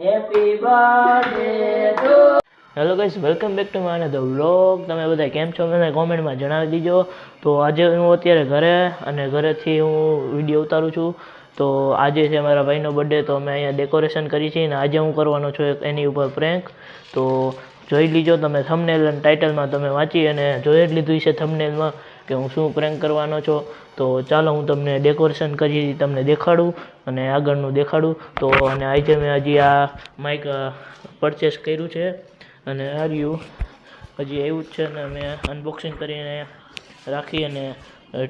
Hello guys welcome back to my the vlog તમે બધા કેમ છો? મને કોમેન્ટમાં જણાવી દીજો. તો આજે હું અત્યારે ઘરે અને ઘરેથી હું વીડિયો ઉતારું છું. તો આજે છે મારા ભાઈનો બર્થડે તો અમે અહીંયા ડેકોરેશન કરી છે અને આજે હું કરવાનો છું એની ઉપર પ્રેન્ક તો જોઈ લીજો, તમે થંબનેલ અને ટાઇટલમાં તમે વાંચી અને જોઈ જ લીધું છે થંબનેલમાં કે હું શું પ્રેન્ક કરવાનો છો, તો ચાલો હું તમને ડેકોરેશન કરી તમને દેખાડું અને આગળનું દેખાડું. તો અને આજે મેં હજી આ માઇક પરચેસ કર્યું છે અને આ રહ્યું હજી એવું જ છે અને મેં અનબોક્સિંગ કરીને રાખી અને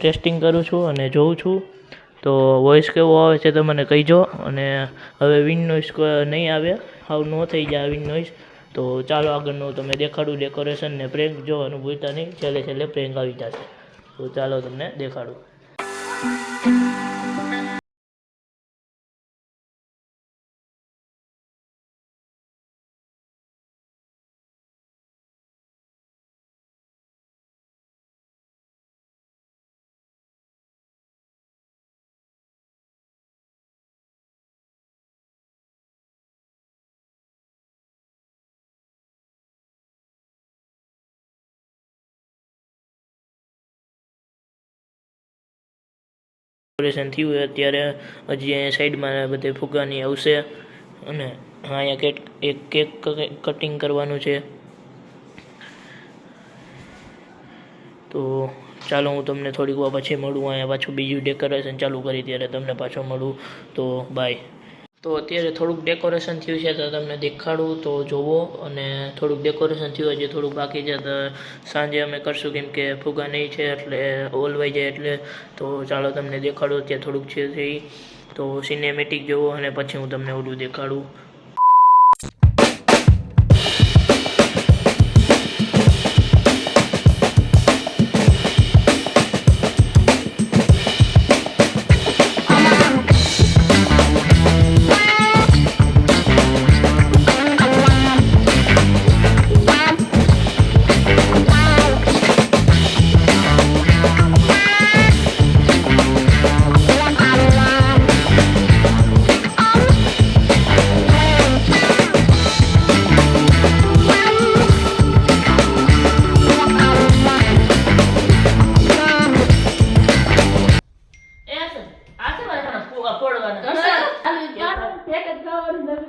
ટેસ્ટિંગ કરું છું અને જોઉં છું. તો વોઇસ કેવો આવે છે તો મને કહીજો અને હવે વિન નોઇસ નહીં આવે. હાવ ન થઈ જાય વિન નોઇસ તો ચાલો આગળનું તમે દેખાડું ડેકોરેશન ને પ્રેન્ક જોવાનું ભૂલતા નહીં. છેલ્લે છેલ્લે પ્રેન્ક આવી જશે. તો ચાલો તમને દેખાડું. ડેકોરેશન થયું હોય અત્યારે હજી અહીંયા સાઈડમાં બધે ફુગ્ગાની આવશે. અને અહીંયા કેક, એક કેક કટિંગ કરવાનું છે. તો ચાલો હું તમને થોડીક વાર પછી મળું, અહીંયા પાછું બીજું ડેકોરેશન ચાલુ કરી ત્યારે તમને પાછો મળું. તો બાય તો અત્યારે થોડુંક ડેકોરેશન થયું છે તો તમને દેખાડું, તો જોવો. અને થોડુંક ડેકોરેશન થયું હજી થોડુંક બાકી છે, તો સાંજે અમે કરશું કેમ કે ફુગા નહીં છે, એટલે ઓલવાઈ જાય એટલે. તો ચાલો તમને દેખાડું, અત્યારે થોડુંક છે તે તો સિનેમેટિક જોવો અને પછી હું તમને ઓલું દેખાડું.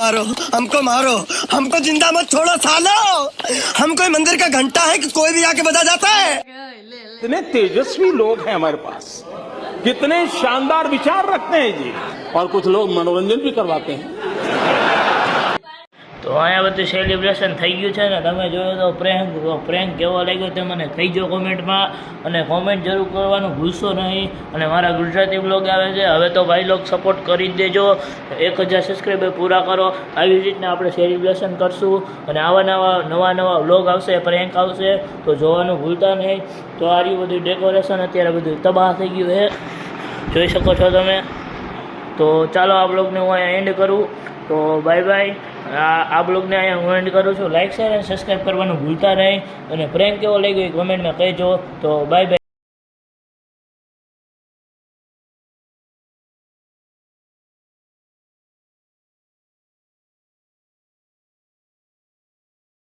मारो हमको मारो। हमको ज़िंदा मत छोड़ो सालो। हम कोई मंदिर का घंटा है कि कोई भी आके बजा जाता है। इतने तेजस्वी लोग हैं हमारे पास। कितने शानदार विचार रखते हैं जी। और कुछ लोग मनोरंजन भी करवाते हैं। તો અહીંયા બધું સેલિબ્રેશન થઈ ગયું છે ને, તમે જોયો તો પ્રેન્ક પ્રેન્ક કેવો લાગ્યો તે મને કહીજો કોમેન્ટમાં અને કોમેન્ટ જરૂર કરવાનું ભૂલશો નહીં. અને મારા ગુજરાતી બ્લોગ આવે છે, હવે તો ભાઈ લોગ સપોર્ટ કરી દેજો. એક હજાર સબસ્ક્રાઈબર પૂરા કરો. આવી રીતના આપણે સેલિબ્રેશન કરશું. અને આવા નવા નવા નવા વ્લોગ આવશે પ્રેન્ક આવશે, તો જોવાનું ભૂલતા નહીં. તો આ રહ્યું બધું ડેકોરેશન અત્યારે બધું તબાહ થઈ ગયું છે. જોઈ શકો છો તમે. તો ચાલો આ બ્લોગને હું અહીંયા એન્ડ કરું. તો બાય બાય આ બ્લોગને અહીંયા હું એન્ડ કરું છું. લાઇક શેર અને સબસ્ક્રાઈબ કરવાનું ભૂલતા નહીં. અને પ્રેમ કેવો લાગ્યો એ કોમેન્ટમાં કહેજો. તો બાય બાય